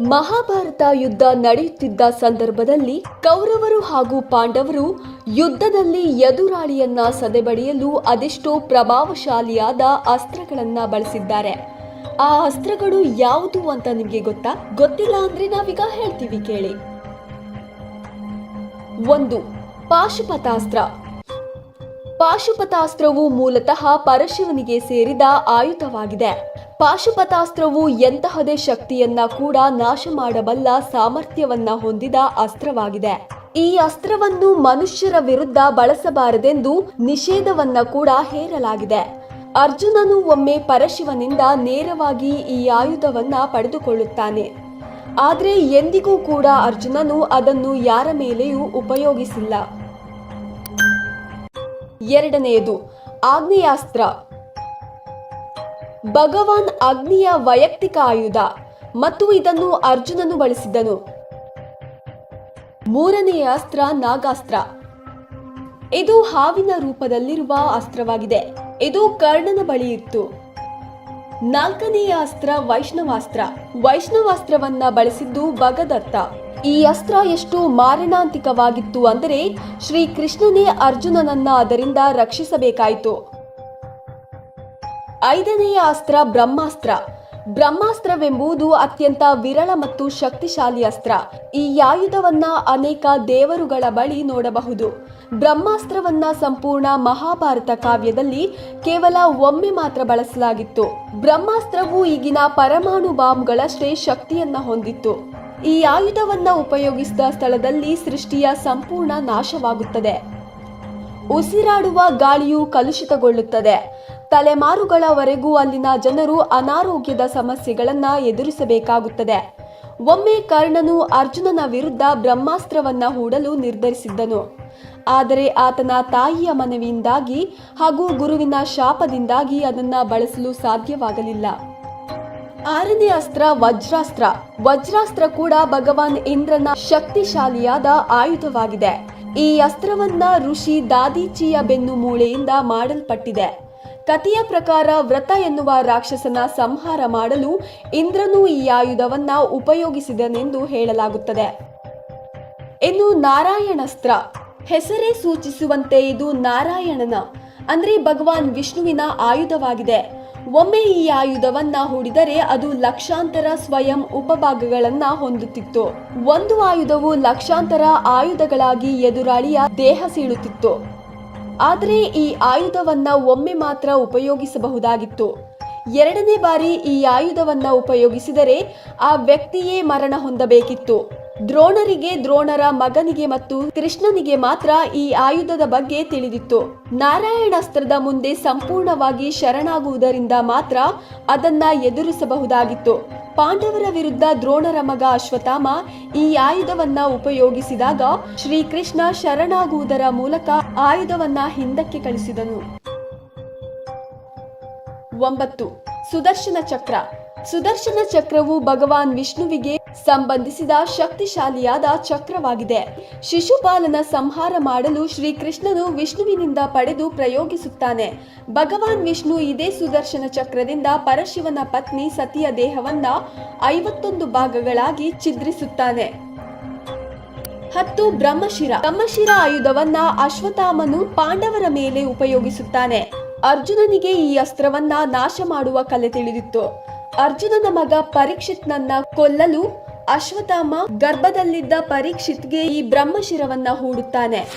ಮಹಾಭಾರತ ಯುದ್ಧ ನಡೆಯುತ್ತಿದ್ದ ಸಂದರ್ಭದಲ್ಲಿ ಕೌರವರು ಹಾಗೂ ಪಾಂಡವರು ಯುದ್ಧದಲ್ಲಿ ಎದುರಾಳಿಯನ್ನ ಸದೆಬಡಿಯಲು ಅದೆಷ್ಟೋ ಪ್ರಭಾವಶಾಲಿಯಾದ ಅಸ್ತ್ರಗಳನ್ನ ಬಳಸಿದ್ದಾರೆ. ಆ ಅಸ್ತ್ರಗಳು ಯಾವುದು ಅಂತ ನಿಮಗೆ ಗೊತ್ತಾ? ಗೊತ್ತಿಲ್ಲ ಅಂದ್ರೆ ನಾವೀಗ ಹೇಳ್ತೀವಿ ಕೇಳಿ. ಒಂದು, ಪಾಶುಪತಾಸ್ತ್ರ. ಪಾಶುಪತಾಸ್ತ್ರವು ಮೂಲತಃ ಪರಶಿವನಿಗೆ ಸೇರಿದ ಆಯುಧವಾಗಿದೆ. ಪಾಶುಪತಾಸ್ತ್ರವು ಎಂತಹದೇ ಶಕ್ತಿಯನ್ನ ಕೂಡ ನಾಶ ಮಾಡಬಲ್ಲ ಸಾಮರ್ಥ್ಯವನ್ನ ಹೊಂದಿದ ಅಸ್ತ್ರವಾಗಿದೆ. ಈ ಅಸ್ತ್ರವನ್ನು ಮನುಷ್ಯರ ವಿರುದ್ಧ ಬಳಸಬಾರದೆಂದು ನಿಷೇಧವನ್ನ ಕೂಡ ಹೇರಲಾಗಿದೆ. ಅರ್ಜುನನು ಒಮ್ಮೆ ಪರಶಿವನಿಂದ ನೇರವಾಗಿ ಈ ಆಯುಧವನ್ನ ಪಡೆದುಕೊಳ್ಳುತ್ತಾನೆ. ಆದರೆ ಎಂದಿಗೂ ಕೂಡ ಅರ್ಜುನನು ಅದನ್ನು ಯಾರ ಮೇಲೆಯೂ ಉಪಯೋಗಿಸಿಲ್ಲ. ಎರಡನೆಯದು ಆಗ್ನೇಯಾಸ್ತ್ರ ಭಗವಾನ್ ಅಗ್ನಿಯ ವೈಯಕ್ತಿಕ ಆಯುಧ. ಮತ್ತು ಇದನ್ನು ಅರ್ಜುನನು ಬಳಸಿದ್ದನು. ಮೂರನೆಯ ಅಸ್ತ್ರ ನಾಗಾಸ್ತ್ರ. ಇದು ಹಾವಿನ ರೂಪದಲ್ಲಿರುವ ಅಸ್ತ್ರವಾಗಿದೆ. ಇದು ಕರ್ಣನ ಬಳಿ ಇತ್ತು ನಾಲ್ಕನೆಯ ಅಸ್ತ್ರ ವೈಷ್ಣವಾಸ್ತ್ರ. ವೈಷ್ಣವಾಸ್ತ್ರವನ್ನ ಬಳಸಿದ್ದು ಭಗದತ್ತ. ಈ ಅಸ್ತ್ರ ಎಷ್ಟು ಮಾರಣಾಂತಿಕವಾಗಿತ್ತು ಅಂದರೆ ಶ್ರೀ ಕೃಷ್ಣನೇ ಅರ್ಜುನನನ್ನ ಅದರಿಂದ ರಕ್ಷಿಸಬೇಕಾಯಿತು. ಐದನೆಯ ಅಸ್ತ್ರ ಬ್ರಹ್ಮಾಸ್ತ್ರ. ಬ್ರಹ್ಮಾಸ್ತ್ರವೆಂಬುದು ಅತ್ಯಂತ ವಿರಳ ಮತ್ತು ಶಕ್ತಿಶಾಲಿ ಅಸ್ತ್ರ. ಈ ಆಯುಧವನ್ನ ಅನೇಕ ದೇವರುಗಳ ಬಳಿ ನೋಡಬಹುದು. ಬ್ರಹ್ಮಾಸ್ತ್ರವನ್ನ ಸಂಪೂರ್ಣ ಮಹಾಭಾರತ ಕಾವ್ಯದಲ್ಲಿ ಕೇವಲ ಒಮ್ಮೆ ಮಾತ್ರ ಬಳಸಲಾಗಿತ್ತು. ಬ್ರಹ್ಮಾಸ್ತ್ರವು ಈಗಿನ ಪರಮಾಣು ಬಾಂಬ್ಗಳಷ್ಟೇ ಶಕ್ತಿಯನ್ನ ಹೊಂದಿತ್ತು. ಈ ಆಯುಧವನ್ನ ಉಪಯೋಗಿಸಿದ ಸ್ಥಳದಲ್ಲಿ ಸೃಷ್ಟಿಯ ಸಂಪೂರ್ಣ ನಾಶವಾಗುತ್ತದೆ. ಉಸಿರಾಡುವ ಗಾಳಿಯು ಕಲುಷಿತಗೊಳ್ಳುತ್ತದೆ. ತಲೆಮಾರುಗಳವರೆಗೂ ಅಲ್ಲಿನ ಜನರು ಅನಾರೋಗ್ಯದ ಸಮಸ್ಯೆಗಳನ್ನ ಎದುರಿಸಬೇಕಾಗುತ್ತದೆ. ಒಮ್ಮೆ ಕರ್ಣನು ಅರ್ಜುನನ ವಿರುದ್ಧ ಬ್ರಹ್ಮಾಸ್ತ್ರವನ್ನ ಹೂಡಲು ನಿರ್ಧರಿಸಿದ್ದನು. ಆದರೆ ಆತನ ತಾಯಿಯ ಮನವಿಯಿಂದಾಗಿ ಹಾಗೂ ಗುರುವಿನ ಶಾಪದಿಂದಾಗಿ ಅದನ್ನ ಬಳಸಲು ಸಾಧ್ಯವಾಗಲಿಲ್ಲ. ಆರನೇ ಅಸ್ತ್ರ ವಜ್ರಾಸ್ತ್ರ. ವಜ್ರಾಸ್ತ್ರ ಕೂಡ ಭಗವಾನ್ ಇಂದ್ರನ ಶಕ್ತಿಶಾಲಿಯಾದ ಆಯುಧವಾಗಿದೆ. ಈ ಅಸ್ತ್ರವನ್ನ ಋಷಿ ದಾದೀಚಿಯ ಬೆನ್ನು ಮೂಳೆಯಿಂದ ಮಾಡಲ್ಪಟ್ಟಿದೆ. ಕಥೆಯ ಪ್ರಕಾರ ವ್ರತ ಎನ್ನುವ ರಾಕ್ಷಸನ ಸಂಹಾರ ಮಾಡಲು ಇಂದ್ರನು ಈ ಆಯುಧವನ್ನ ಉಪಯೋಗಿಸಿದನೆಂದು ಹೇಳಲಾಗುತ್ತದೆ. ಇನ್ನು ನಾರಾಯಣಸ್ತ್ರ ಹೆಸರೇ ಸೂಚಿಸುವಂತೆ ಇದು ನಾರಾಯಣನ. ಅಂದ್ರೆ ಭಗವಾನ್ ವಿಷ್ಣುವಿನ ಆಯುಧವಾಗಿದೆ. ಒಮ್ಮೆ ಈ ಆಯುಧವನ್ನ ಹೂಡಿದರೆ ಅದು ಲಕ್ಷಾಂತರ ಸ್ವಯಂ ಉಪಭಾಗಗಳನ್ನ ಹೊಂದುತ್ತಿತ್ತು. ಒಂದು ಆಯುಧವು ಲಕ್ಷಾಂತರ ಆಯುಧಗಳಾಗಿ ಎದುರಾಳಿಯ ದೇಹ ಸೀಳುತ್ತಿತ್ತು. ಆದರೆ ಈ ಆಯುಧವನ್ನ ಒಮ್ಮೆ ಮಾತ್ರ ಉಪಯೋಗಿಸಬಹುದಾಗಿತ್ತು. ಎರಡನೇ ಬಾರಿ ಈ ಆಯುಧವನ್ನ ಉಪಯೋಗಿಸಿದರೆ ಆ ವ್ಯಕ್ತಿಯೇ ಮರಣ ಹೊಂದಬೇಕಿತ್ತು. ದ್ರೋಣರಿಗೆ ದ್ರೋಣರ ಮಗನಿಗೆ ಮತ್ತು ಕೃಷ್ಣನಿಗೆ ಮಾತ್ರ ಈ ಆಯುಧದ ಬಗ್ಗೆ ತಿಳಿದಿತ್ತು. ನಾರಾಯಣಾಸ್ತ್ರದ ಮುಂದೆ ಸಂಪೂರ್ಣವಾಗಿ ಶರಣಾಗುವುದರಿಂದ ಮಾತ್ರ ಅದನ್ನ ಎದುರಿಸಬಹುದಾಗಿತ್ತು. ಪಾಂಡವರ ವಿರುದ್ಧ ದ್ರೋಣರ ಮಗ ಅಶ್ವತ್ಥಾಮ ಈ ಆಯುಧವನ್ನ ಉಪಯೋಗಿಸಿದಾಗ ಶ್ರೀಕೃಷ್ಣ ಶರಣಾಗುವುದರ ಮೂಲಕ ಆಯುಧವನ್ನ ಹಿಂದಕ್ಕೆ ಕಳಿಸಿದನು. ಒಂಬತ್ತು. ಸುದರ್ಶನ ಚಕ್ರ. ಸುದರ್ಶನ ಚಕ್ರವು ಭಗವಾನ್ ವಿಷ್ಣುವಿಗೆ ಸಂಬಂಧಿಸಿದ ಶಕ್ತಿಶಾಲಿಯಾದ ಚಕ್ರವಾಗಿದೆ. ಶಿಶುಪಾಲನ ಸಂಹಾರ ಮಾಡಲು ಶ್ರೀಕೃಷ್ಣನು ವಿಷ್ಣುವಿನಿಂದ ಪಡೆದು ಪ್ರಯೋಗಿಸುತ್ತಾನೆ. ಭಗವಾನ್ ವಿಷ್ಣು ಇದೇ ಸುದರ್ಶನ ಚಕ್ರದಿಂದ ಪರಶಿವನ ಪತ್ನಿ ಸತಿಯ ದೇಹವನ್ನ ಐವತ್ತೊಂದು ಭಾಗಗಳಾಗಿ ಛಿದ್ರಿಸುತ್ತಾನೆ. ಹತ್ತು, ಬ್ರಹ್ಮಶಿರ. ಬ್ರಹ್ಮಶಿರ ಆಯುಧವನ್ನ ಅಶ್ವತ್ಥಾಮನು ಪಾಂಡವರ ಮೇಲೆ ಉಪಯೋಗಿಸುತ್ತಾನೆ. ಅರ್ಜುನನಿಗೆ ಈ ಅಸ್ತ್ರವನ್ನ ನಾಶ ಮಾಡುವ ಕಲೆ ತಿಳಿದಿತ್ತು. ಅರ್ಜುನನ ಮಗ ಪರೀಕ್ಷಿತ್ನನ್ನ ಕೊಲ್ಲಲು ಅಶ್ವತ್ಥಾಮ ಗರ್ಭದಲ್ಲಿದ್ದ ಪರೀಕ್ಷಿತ್ಗೆ ಈ ಬ್ರಹ್ಮಶಿರವನ್ನ ಹೂಡುತ್ತಾನೆ.